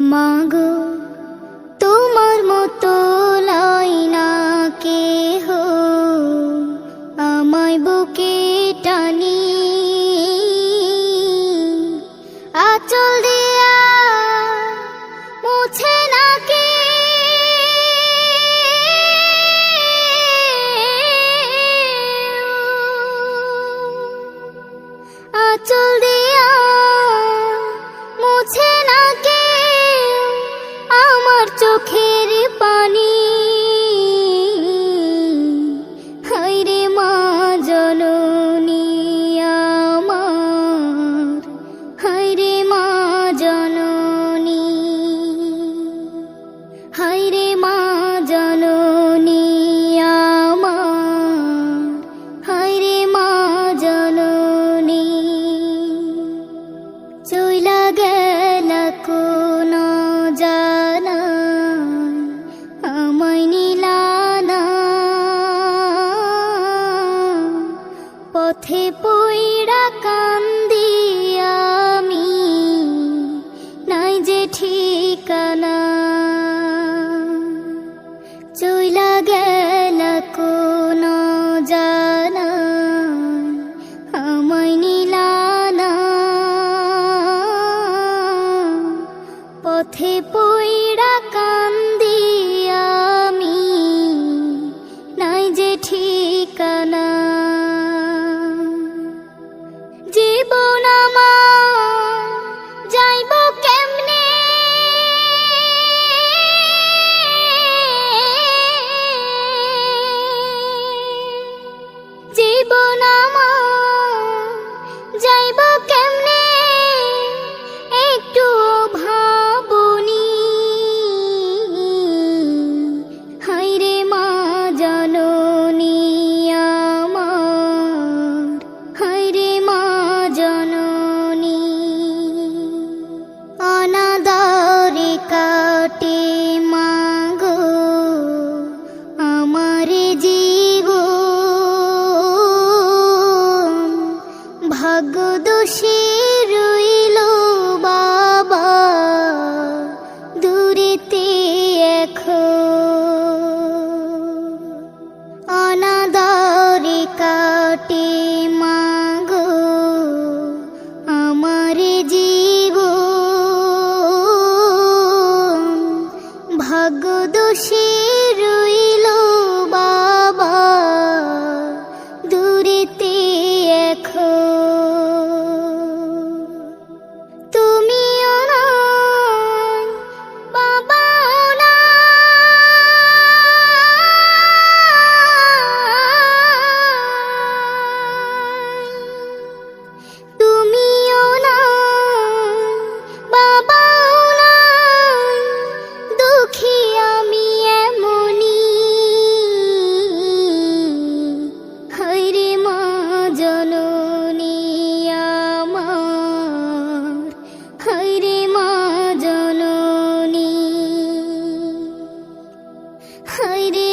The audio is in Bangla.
মাগো তোমার মতো লাইনা হো আমায় বুকে পথে পইরা কান্দি আমি নাই যে ঠিকানা। চইলা গেলা কো lady.